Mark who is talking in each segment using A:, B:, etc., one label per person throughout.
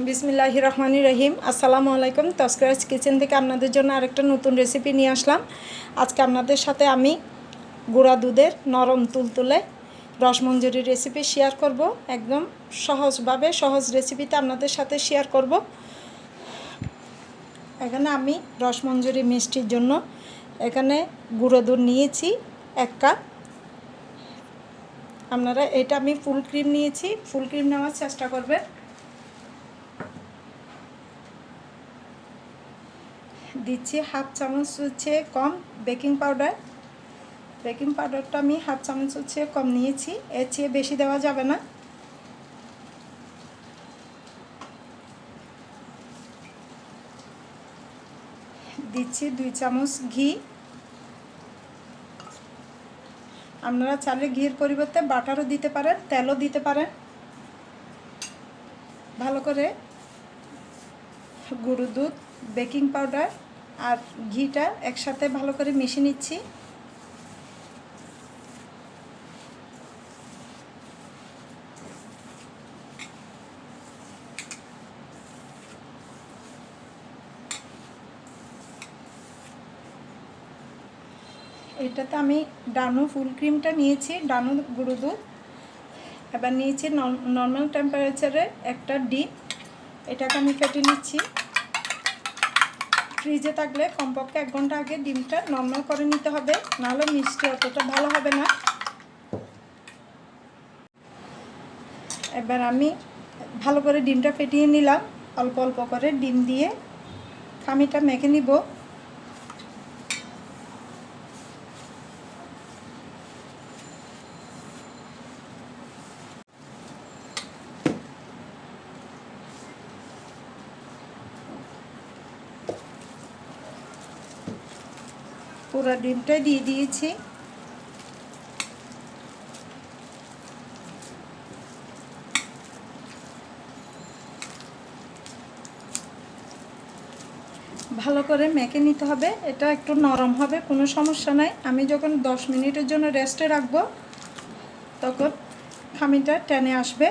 A: বিসমিল্লাহ রহমানি রহিম। আসসালামু আলাইকুম। তস্করাজ কিচেন থেকে আপনাদের জন্য আরেকটা নতুন রেসিপি নিয়ে আসলাম। আজকে আপনাদের সাথে আমি গুঁড়া দুধের নরম তুলতুলে রসমঞ্জুরির রেসিপি শেয়ার করব। একদম সহজভাবে সহজ রেসিপিতে আপনাদের সাথে শেয়ার করব। এখানে আমি রসমঞ্জুরি মিষ্টির জন্য এখানে গুঁড়ো দুধ নিয়েছি, এক কাপ। আপনারা এটা আমি ফুল ক্রিম নিয়েছি। ফুল ক্রিম নেওয়ার চেষ্টা করবেন। দিচ্ছি হাফ চামচ হচ্ছে কম বেকিং পাউডার। বেকিং পাউডারটা আমি হাফ চামচ হচ্ছে কম নিয়েছি, এর চেয়ে বেশি দেওয়া যাবে না। দিচ্ছি দুই চামচ ঘি। আপনারা চালে ঘির পরিবর্তে বাটারও দিতে পারেন, তেলও দিতে পারেন। ভালো করে গরু দুধ, বেকিং পাউডার। আর ঘিটা একসাথে ভালো করে মিশিয়ে নিচ্ছি। এটাতে আমি ডানো ফুল ক্রিমটা নিয়েছি, ডানো গুঁড়ো দুধ। এবার নিয়েছি নর্মাল টেম্পারেচারে একটা ডিম। এটাকে আমি কেটে নিচ্ছি। ফ্রিজে থাকলে কমপক্ষে এক ঘণ্টা আগে ডিমটা নর্মাল করে নিতে হবে, নাহলে মিষ্টি অতটা ভালো হবে না। এবার আমি ভালো করে ডিমটা ফেটিয়ে নিলাম। অল্প অল্প করে ডিম দিয়ে খামিটা মেখে নিব। পুরো ডিমটাই দিয়ে দিয়েছি। ভালো করে মেখে নিতে হবে, এটা একটু নরম হবে, কোনো সমস্যা নাই। আমি যখন 10 মিনিটের জন্য রেস্টে রাখব, তখন খামিটা টেনে আসবে।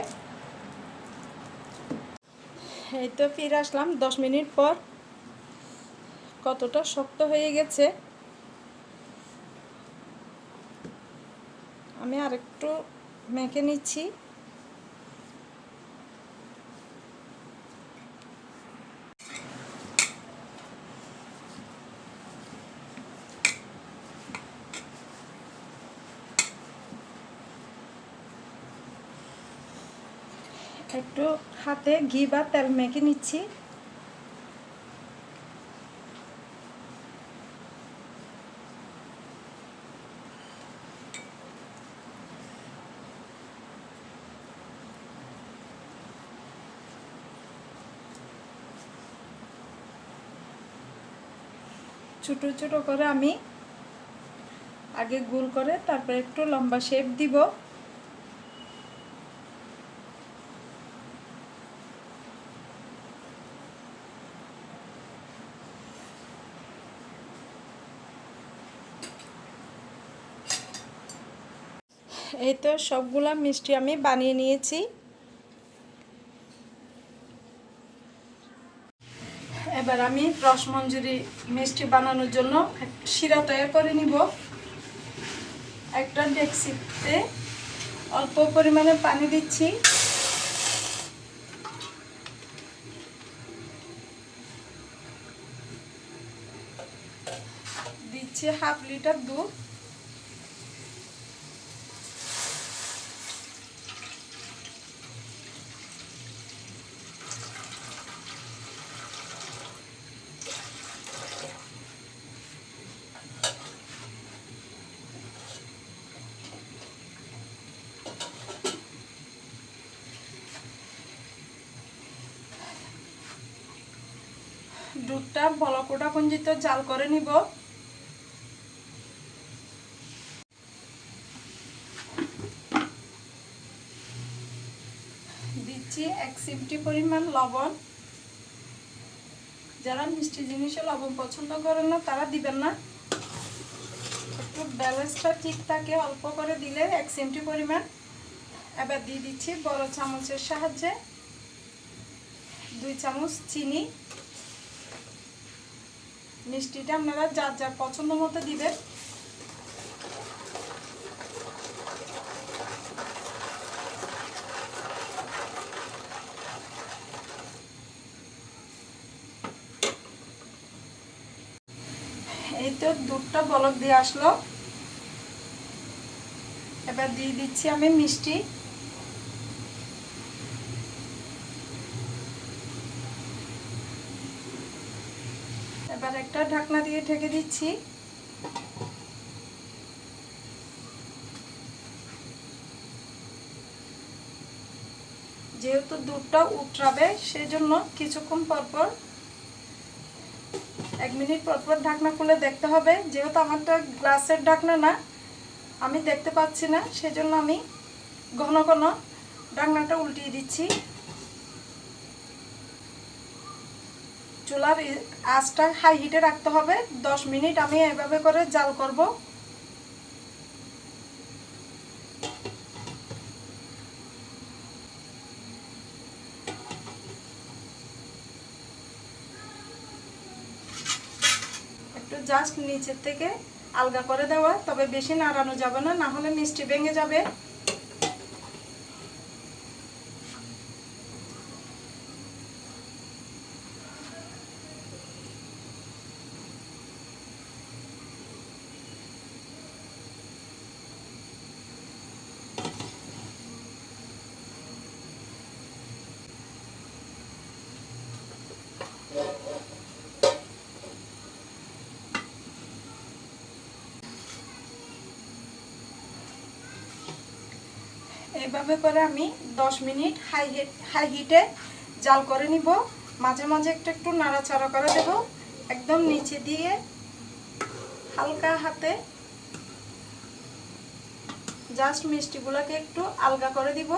A: এই তো ফিরে আসলাম 10 মিনিট পর। কতটা শক্ত হয়ে গেছে। আমি আরেকটু মেখে নিচ্ছি। একটু হাতে ঘি বা তেল মেখে নিচ্ছি। ছোটো ছোটো করে আমি আগে গোল করে তারপরে একটু লম্বা শেপ দিব। এই তো সবগুলা মিষ্টি আমি বানিয়ে নিয়েছি। এবার আমি রসমঞ্জুরি মিষ্টি বানানোর জন্য শিরা তৈরি করে নিব। একটা ডেক্সিতে অল্প পরিমাণে পানি দিচ্ছি। দিচ্ছি হাফ লিটার দুধ। দুধটা, বলকোটা পঞ্জিত জাল করে নিব। দিচ্ছি এক সিমটি পরিমাণ লবণ। যারা মিষ্টি জিনিসে লবণ পছন্দ করেন না, তারা দিবেন না। একটু ব্যালেন্সটা ঠিক থাকে, অল্প করে দিলে এক সিমটি পরিমাণ। এবার দিয়ে দিচ্ছি বড় চামচের সাহায্যে দুই চামচ চিনি। মিষ্টিটা আপনারা যার যার পছন্দ মতো দিবেন। এই তো দুধটা বলক দিয়ে আসলো। এবার দিয়ে দিচ্ছি আমি মিষ্টি। একটা ঢাকনা দিয়ে ঢেকে দিচ্ছি। যেহেতু দুধটা উতরাবে, সেজন্য কিছুক্ষণ পর পর এক মিনিট পর পর ঢাকনা খুলে দেখতে হবে। যেহেতু আমারটা গ্লাসের ঢাকনা না, আমি দেখতে পাচ্ছি না, সেজন্য আমি ঘন ঘন ঢাকনাটা উল্টিয়ে দিচ্ছি। চুলার আঁচটা হাই হিটে রাখতে হবে। দশ মিনিট আমি এভাবে করে জাল করব। একটু জাস্ট নিচের থেকে আলগা করে দেওয়া, তবে বেশি নাড়ানো যাবে না না হলে মিষ্টি ভেঙে যাবে। এভাবে করে আমি 10 মিনিট হাই হিট হাই হিটে জাল করে নিব। মাঝে মাঝে একটু একটু নাড়াচাড়া করে দেব। একদম নিচে দিয়ে হালকা হাতে জাস্ট মিষ্টিগুলোকে একটু আলগা করে দিব।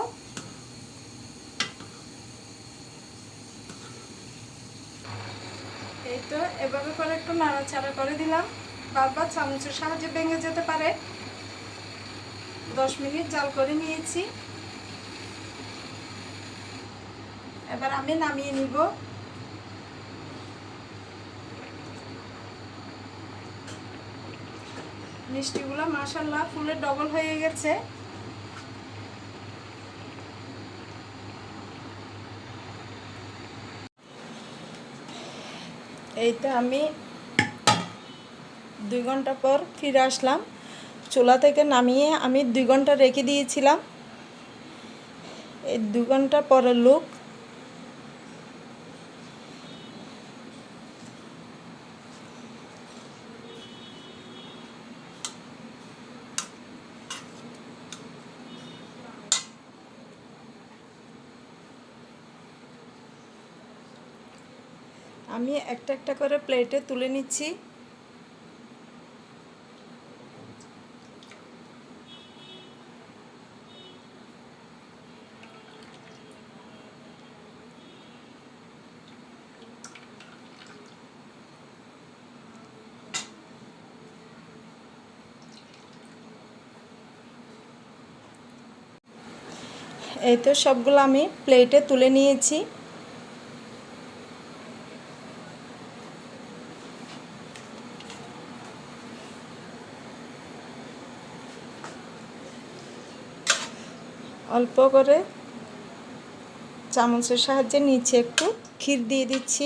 A: এই তো, এভাবে করে একটু নাড়াচাড়া করে দিলাম। বারবার চামচের সাহায্যে ভেঙে যেতে পারে। দশ মিনিট জাল করে নিয়েছি। এবার আমি নামিয়ে নিব। মিষ্টিগুলো মাসাল্লাহ ফুলে ডবল হয়ে গেছে। এই তো আমি দুই ঘণ্টা পর ফিরে আসলাম। চুলা থেকে নামিয়ে আমি দুই ঘণ্টা রেখে দিয়েছিলাম। এই দু ঘণ্টা পরের লুক আমি একটা একটা করে প্লেটে তুলে নিচ্ছি। এই তো সবগুলো আমি প্লেটে তুলে নিয়েছি। অল্প করে চামচের সাহায্যে নিচে একটু ক্ষীর দিয়ে দিচ্ছি।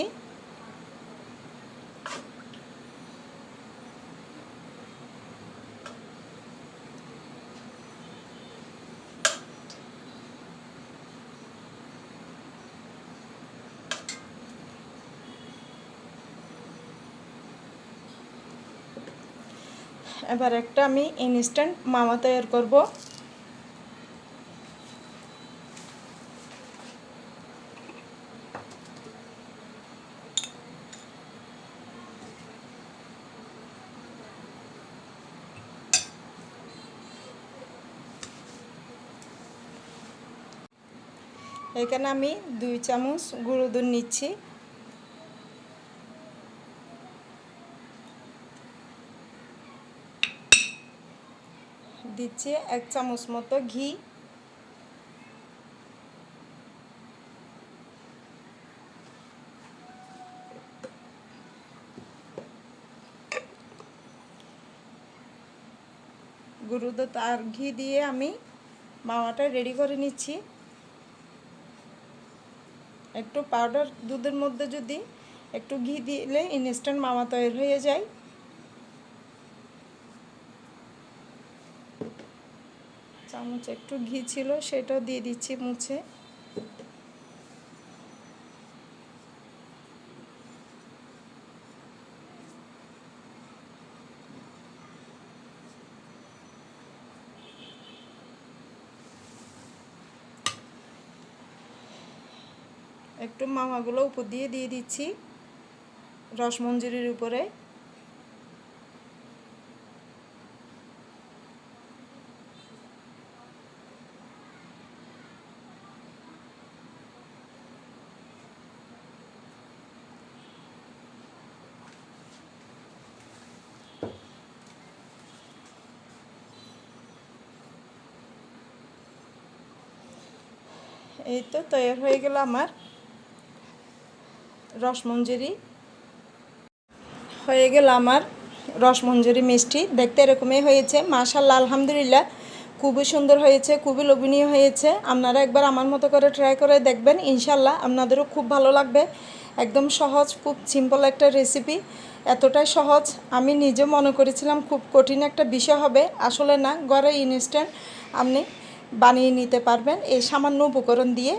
A: এবার একটা আমি ইনস্ট্যান্ট মামা তৈরি করব। এখানে আমি দুই চামচ গুঁড়ো দুধ নিচ্ছি। দিচ্ছি এক চামচ মতো ঘি। গুরুদত আর ঘি দিয়ে আমি মাওয়াটা রেডি করে নিচ্ছি। একটু পাউডার দুধের মধ্যে যদি একটু ঘি দিলে ইনস্ট্যান্ট মামা তৈরি হয়ে যায়। চামচ একটু ঘি ছিল, সেটাও দিয়ে দিচ্ছি মুছে। একটু মামাগুলো উপর দিয়ে দিয়ে দিচ্ছি রসমঞ্জুরির উপরে। এই তো তৈরি হয়ে গেল আমার রসমঞ্জুরি। হয়ে গেল আমার রসমঞ্জুরি মিষ্টি। দেখতে এরকমই হয়েছে। মাশাল্লাহ আলহামদুলিল্লাহ। খুবই সুন্দর হয়েছে, খুবই লোভনীয় হয়েছে। আপনারা একবার আমার মতো করে ট্রাই করে দেখবেন। ইনশাল্লাহ আপনাদেরও খুব ভালো লাগবে। একদম সহজ, খুব সিম্পল একটা রেসিপি এতটাই সহজ। আমি নিজে মনে করেছিলাম খুব কঠিন একটা বিষয় হবে। আসলে না, ঘরে ইনস্ট্যান্ট আপনি বানিয়ে নিতে পারবেন। এই সামান্য উপকরণ দিয়ে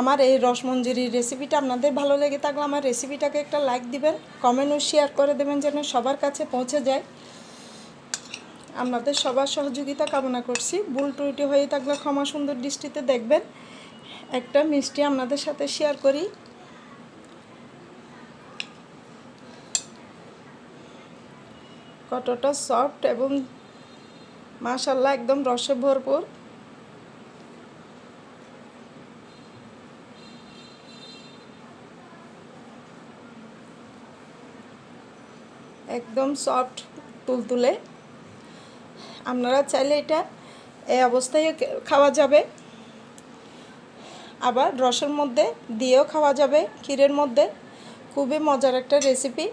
A: আমার এই রসমঞ্জুরির রেসিপিটা আপনাদের ভালো লেগে থাকলে আমার রেসিপিটাকে একটা লাইক দিবেন কমেন্ট ও শেয়ার করে দেবেন যেন সবার কাছে পৌঁছে যায়। আপনাদের সবার সহযোগিতা কামনা করছি। ভুল টুইটি হয়ে থাকলে ক্ষমা সুন্দর দৃষ্টিতে দেখবেন। একটা মিষ্টি আপনাদের সাথে শেয়ার করি। কতটা সফট এবং মাশাল্লাহ একদম রসে ভরপুর। একদম সফট তুলতুলে। আপনারা চাইলে এটা এই অবস্থায় খাওয়া যাবে। আবার রসের মধ্যে দিয়েও খাওয়া যাবে, ক্ষীরের মধ্যে। খুবই মজার একটা রেসিপি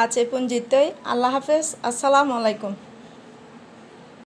A: আজ এই পঞ্জিতই আল্লাহ হাফেজ। আসসালামু আলাইকুম।